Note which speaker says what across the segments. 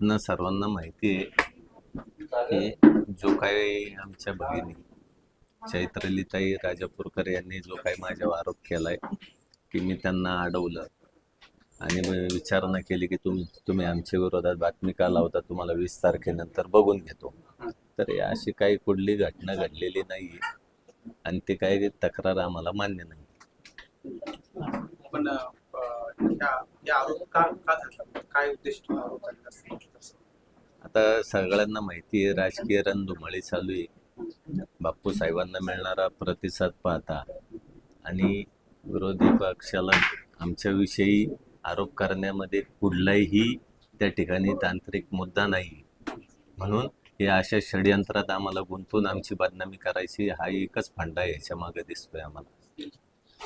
Speaker 1: आपणा सर्वांना माहिती आहे की जो काही आमच्या भगिनी चैत्रलीताई राजापूरकर यांनी जो काही माझ्यावर आरोप केलाय की मी त्यांना अडवलं. आणि मग विचारणा केली की तुम तुम्ही आमच्या विरोधात बातमी का लावता? तुम्हाला वीस तारखेनंतर बघून घेतो. तर अशी काही कुठली घटना घडलेली नाही आणि ते काही तक्रार आम्हाला मान्य नाही
Speaker 2: पण या आरोप का का काय उद्देश आरोप
Speaker 1: आता सगळ्यांना माहिती आहे राजकीय रणधुमाळी चालू आहे. बाप्पू साहेबांना मिळणारा प्रतिसाद पाहता आणि विरोधी पक्षाला आमच्याविषयी आरोप करण्यामध्ये कुठलाही त्या ठिकाणी तांत्रिक मुद्दा नाही. म्हणून हे अशा षडयंत्रात आम्हाला गुंतून आमची बदनामी करायची हा एकच फंडा आहे याच्या मागे दिसतोय आम्हाला.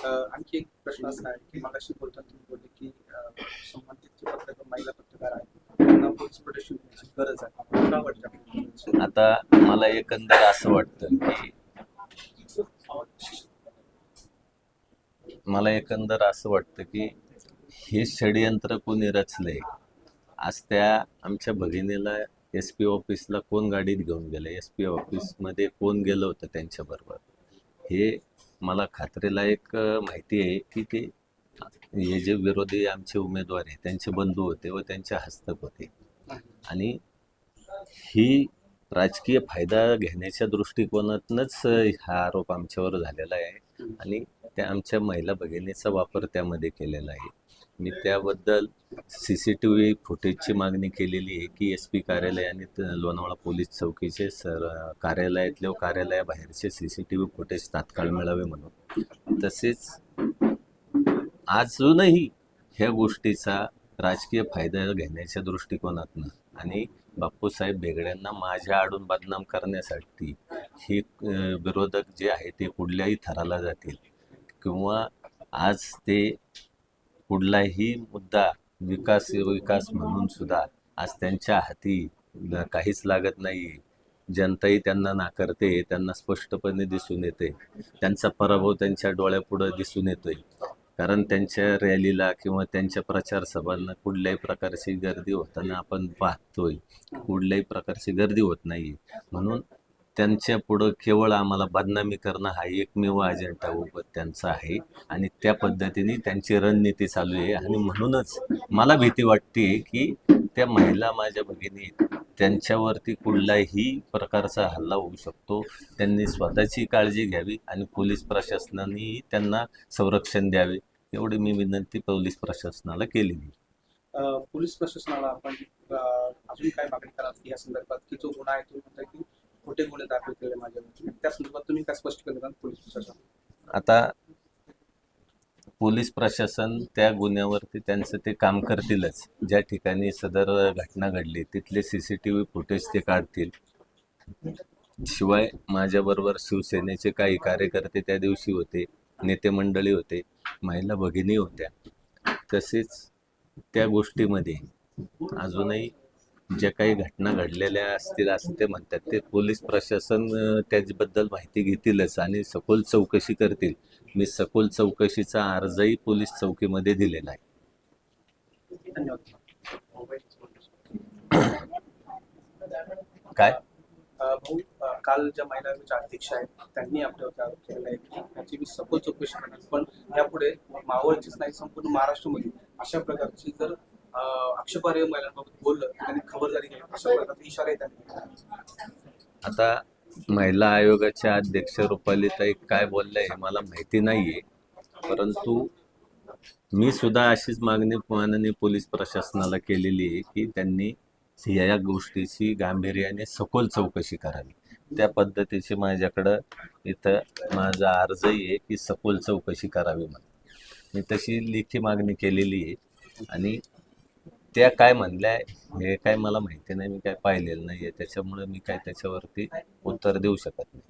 Speaker 2: आणखी एक प्रश्न असा आहे की मगाशी बोलताना तुम्ही बोलले की संबंधित जे पत्रकार महिला पत्रकार आहेत त्यांना पोलीस प्रोटेक्शन देण्याची गरज आहे. का वाटतं
Speaker 1: आता मला एकंदर असं वाटतं की मला एकंदर असं वाटतं की हे षडयंत्र कोणी रचले आज त्या आमच्या भगिनीला एस पी ऑफिसला कोण गाडीत घेऊन गेलं? एस पी ऑफिसमध्ये कोण गेलं होतं त्यांच्याबरोबर? हे मला खात्रीला एक माहिती आहे की ते हे जे विरोधी आमचे उमेदवार आहे त्यांचे बंधू होते व त्यांचे हस्तक होते. आणि ही राजकीय फायदा घेण्याच्या दृष्टिकोनातूनच हा आरोप आमच्यावर झालेला आहे. आणि त्या आमच्या महिला भगिनीचा वापर त्यामध्ये केलेला आहे. मी त्याबद्दल सी सी टी व्ही फुटेजची मागणी केलेली आहे की एस पी कार्यालय आणि त- लोणावळा पोलीस चौकीचे सर कार्यालयातले व कार्यालयाबाहेरचे C C T V footage तात्काळ मिळावे म्हणून. तसेच अजूनही ह्या गोष्टीचा राजकीय फायदा घेण्याच्या दृष्टिकोनातनं आणि बापूसाहेब बेगड्यांना माझ्या आडून बदनाम करण्यासाठी हे विरोधक जे आहे ते कुठल्याही थराला जातील किंवा आज ते कुठलाही मुद्दा विकास विकास म्हणून सुद्धा आज त्यांच्या हाती काहीच लागत नाही जनताही त्यांना नाकारते त्यांना स्पष्टपणे दिसून येते. त्यांचा पराभव त्यांच्या डोळ्यापुढं दिसून येतोय. कारण त्यांच्या रॅलीला किंवा त्यांच्या प्रचार सभांना कुठल्याही प्रकारची गर्दी होताना आपण पाहतोय. कुठल्याही प्रकारची गर्दी होत नाही म्हणून त्यांच्या पुढं केवळ आम्हाला बदनामी करणं हा एकमेव अजेंडा उभं त्यांचा आहे. आणि त्या पद्धतीने त्यांची रणनीती चालू आहे. आणि म्हणूनच मला भीती वाटते की त्या महिला माझ्या भगिनी त्यांच्यावरती कुठलाही प्रकारचा हल्ला होऊ शकतो. त्यांनी स्वतःची काळजी घ्यावी आणि पोलीस प्रशासनानेही त्यांना संरक्षण द्यावे. एवढी मी विनंती पोलीस प्रशासनाला केलेली
Speaker 2: पोलीस प्रशासनाला आपण अजून काय मागणी कराल या संदर्भात? की जो गुन्हा आहे तो म्हणता की खोटे गुन्हे दाखल केले माझ्यावर त्या संदर्भात तुम्ही काय स्पष्ट केलं पोलीस प्रशासन.
Speaker 1: आता पोलीस प्रशासन त्या गुन्ह्यावरती त्यांचं ते काम करतीलच. ज्या ठिकाणी सदर घटना घडली तिथले C C T V footage ते काढतील. शिवाय माझ्याबरोबर शिवसेनेचे काही कार्यकर्ते त्या दिवशी होते नेते मंडळी होते महिला भगिनी होत्या. तसेच त्या गोष्टीमध्ये अजूनही ज्या काही घटना घडलेल्या असतील असं ते म्हणतात. ते पोलीस प्रशासन त्याच्याबद्दल माहिती घेतीलच आणि सखोल चौकशी करतील. मी सखोल चौकशीचा अर्जही पोलीस चौकीमध्ये दिलेला आहे. काय?
Speaker 2: भाऊ काल ज्या महिला अध्यक्ष आहेत त्यांनी आपल्यावरती आरोप केलेला आहे की मी सखोल चौकशी करणार. पण यापुढे मावळचीच नाही संपूर्ण महाराष्ट्रामध्ये अशा प्रकारची जर आक्षेपार्ह महिलांबाबत बोललं त्यांनी खबरदारी घ्यावी अशा प्रकारचे
Speaker 1: आता महिला आयोगाच्या अध्यक्ष रुपालीताई काय बोलल्या हे मला माहिती नाहीये. परंतु मी सुद्धा अशीच मागणी माननीय पोलीस प्रशासनाला केलेली आहे की त्यांनी या या गोष्टीची गांभीर्याने सखोल चौकशी करावी. त्या पद्धतीची माझ्याकडं इथं माझा अर्जही आहे की सखोल चौकशी करावी म्हणून. मी तशी लेखी मागणी केलेली आहे. आणि त्या काय म्हणल्या हे काय मला माहिती नाही मी काय पाहिलेलं नाही आहे त्याच्यामुळे मी काय त्याच्यावरती उत्तर देऊ शकत नाही.